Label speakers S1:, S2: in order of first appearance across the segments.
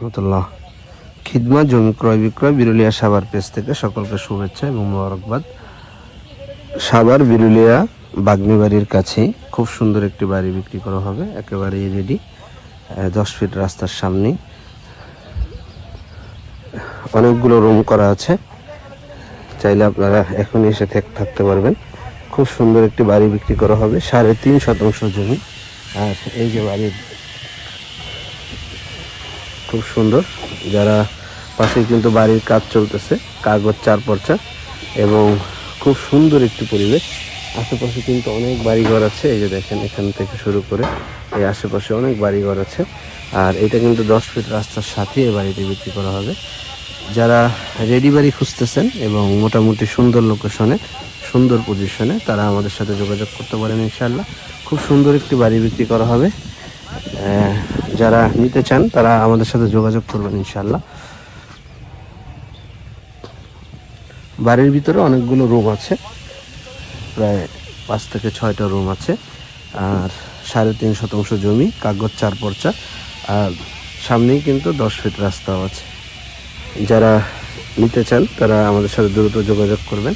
S1: রহমতুল্লাহ। খিদমা জমি ক্রয় বিক্রয়, বিরুলিয়া সাবার পেজ থেকে সকলকে শুভেচ্ছা এবং মোবারকবাদ। সাবার বিরুলিয়া বাগনি বাড়ির কাছে খুব সুন্দর একটি বাড়ি বিক্রি করা হবে, একেবারেই রেডি দশ ফিট রাস্তার সামনে অনেকগুলো রুম করা আছে, চাইলে আপনারা এখনই এসে থাক- থাকতে পারবেন। খুব সুন্দর একটি বাড়ি বিক্রি করা হবে, সাড়ে তিন শতাংশ জমি। আর এই যে বাড়ির খুব সুন্দর। যারা পাশে কিন্তু বাড়ির কাজ চলতেছে, কাগজ চার পর্চা এবং খুব সুন্দর একটি পরিবেশ। আশেপাশে কিন্তু অনেক বাড়িঘর আছে, এই যে দেখেন এখান থেকে শুরু করে এই আশেপাশে অনেক বাড়িঘর আছে। আর এটা কিন্তু দশ ফিট রাস্তার সাথে এই বাড়িটি বিক্রি করা হবে। যারা রেডি বাড়ি খুঁজতেছেন এবং মোটামুটি সুন্দর লোকেশনে, সুন্দর পজিশনে, তারা আমাদের সাথে যোগাযোগ করতে পারেন ইনশাল্লাহ খুব সুন্দর একটি বাড়ি বিক্রি করা হবে। যারা নিতে চান, তারা আমাদের সাথে যোগাযোগ করবেন ইনশাল্লাহ বাড়ির ভিতরে অনেকগুলো রুম আছে। প্রায় পাঁচ থেকে ছয়টা রুম আছে। আর সাড়ে তিন শতাংশ জমি, কাগজ চার পর্চা। আর সামনেই কিন্তু দশ ফিট রাস্তাও আছে। যারা নিতে চান, তারা আমাদের সাথে দ্রুত যোগাযোগ করবেন।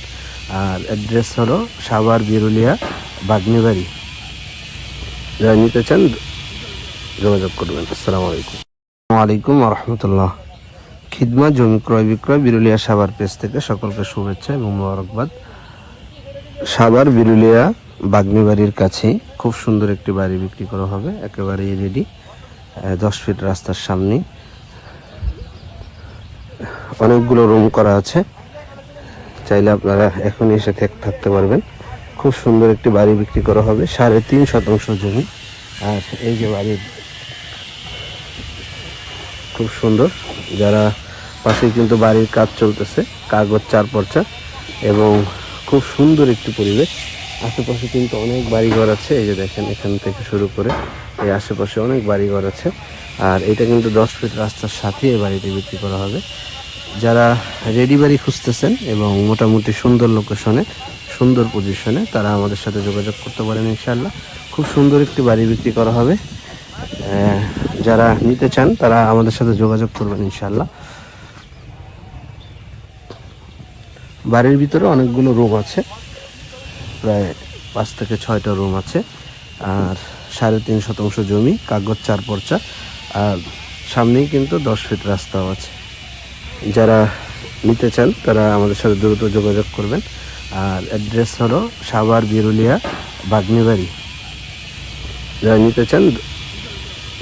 S1: আর অ্যাড্রেস হলো সাভার বিরুলিয়া, বাগনিবাড়ি। যারা নিতে চান যোগাযোগ করবেন। আসসালামু আলাইকুম। আলাইকুম রহমতুল্লাহ খিদমা, জমি ক্রয় বিক্রয়, বিরুলিয়া সাভার পেজ থেকে সকলকে শুভেচ্ছা এবং মোবারকবাদ। সাভার, বিরুলিয়া, বাগনিবাড়ির কাছে খুব সুন্দর একটি বাড়ি বিক্রি করা হবে। একেবারেই রেডি দশ ফিট রাস্তার সামনে। অনেকগুলো রুম করা আছে। চাইলে আপনারা এখনই এসে থাক- থাকতে পারবেন। খুব সুন্দর একটি বাড়ি বিক্রি করা হবে, সাড়ে তিন শতাংশ জমি। আর এই যে বাড়ির খুব সুন্দর। যারা পাশে কিন্তু বাড়ির কাজ চলতেছে, কাগজ চার পর্চা এবং খুব সুন্দর একটি পরিবেশ। আশেপাশে কিন্তু অনেক বাড়িঘর আছে, এই যে দেখেন এখান থেকে শুরু করে এই আশেপাশে অনেক বাড়িঘর আছে। আর এটা কিন্তু দশ ফিট রাস্তার সাথে এই বাড়িটি বিক্রি করা হবে। যারা রেডি বাড়ি খুঁজতেছেন এবং মোটামুটি সুন্দর লোকেশনে, সুন্দর পজিশনে, তারা আমাদের সাথে যোগাযোগ করতে পারেন ইনশাল্লাহ খুব সুন্দর একটি বাড়ি বিক্রি করা হবে। যারা নিতে চান, তারা আমাদের সাথে যোগাযোগ করবেন ইনশাল্লাহ বাড়ির ভিতরে অনেকগুলো রুম আছে। প্রায় পাঁচ থেকে ছয়টা রুম আছে। আর সাড়ে তিন শতাংশ জমি, কাগজ চার পর্চা আর সামনেই কিন্তু দশ ফিট রাস্তাও আছে। যারা নিতে চান, তারা আমাদের সাথে দ্রুত যোগাযোগ করবেন। আর অ্যাড্রেস হলো সাভার বিরুলিয়া, বাগনিবাড়ি। যারা নিতে চান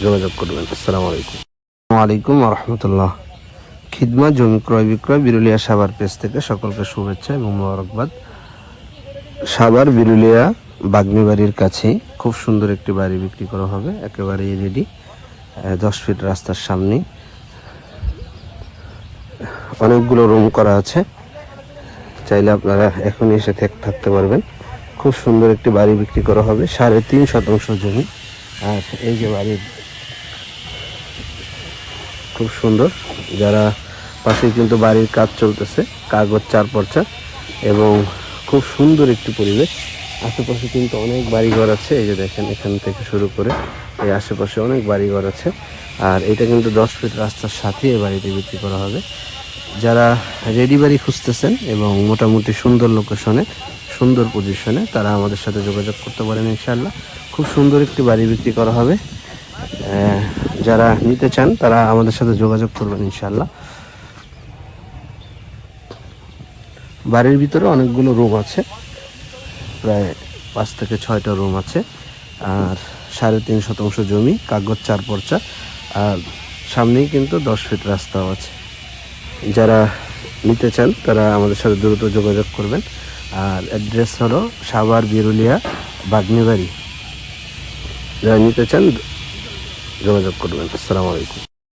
S1: যোগাযোগ করবেন। আসসালামু আলাইকুম। আলাইকুম রহমতুল্লাহ। খিদমা, জমি ক্রয় বিক্রয়, বিরুলিয়া সাভার পেজ থেকে সকলকে শুভেচ্ছা এবং মোবারকবাদ। সাভার, বিরুলিয়া বাগনি বাড়ির কাছে খুব সুন্দর একটি বাড়ি বিক্রি করা হবে, একেবারেই রেডি দশ ফিট রাস্তার সামনে। অনেকগুলো রুম করা আছে। চাইলে আপনারা এখনই এসে থাক- থাকতে পারবেন। খুব সুন্দর একটি বাড়ি বিক্রি করা হবে, সাড়ে তিন শতাংশ জমি। আর এই যে বাড়ির খুব সুন্দর। যারা পাশে কিন্তু বাড়ির কাজ চলতেছে, কাগজ চার পর্চা এবং খুব সুন্দর একটি পরিবেশ। আশেপাশে কিন্তু অনেক বাড়িঘর আছে, এই যে দেখেন এখান থেকে শুরু করে এই আশেপাশে অনেক বাড়িঘর আছে। আর এটা কিন্তু দশ ফিট রাস্তার সাথে এই বাড়িটি বিক্রি করা হবে। যারা রেডি বাড়ি খুঁজতেছেন এবং মোটামুটি সুন্দর লোকেশনে, সুন্দর পজিশনে, তারা আমাদের সাথে যোগাযোগ করতে পারেন ইনশাল্লাহ খুব সুন্দর একটি বাড়ি বিক্রি করা হবে। যারা নিতে চান, তারা আমাদের সাথে যোগাযোগ করবেন ইনশাল্লাহ বাড়ির ভিতরে অনেকগুলো রুম আছে। প্রায় পাঁচ থেকে ছয়টা রুম আছে। আর সাড়ে তিন শতাংশ জমি, কাগজ চার পর্চা আর সামনেই কিন্তু দশ ফিট রাস্তাও আছে। যারা নিতে চান, তারা আমাদের সাথে দ্রুত যোগাযোগ করবেন। আর অ্যাড্রেস হলো সাভার বিরুলিয়া, বাগনিবাড়ি। যারা নিতে চান যোগাযোগ করবেন। আসসালামু আলাইকুম।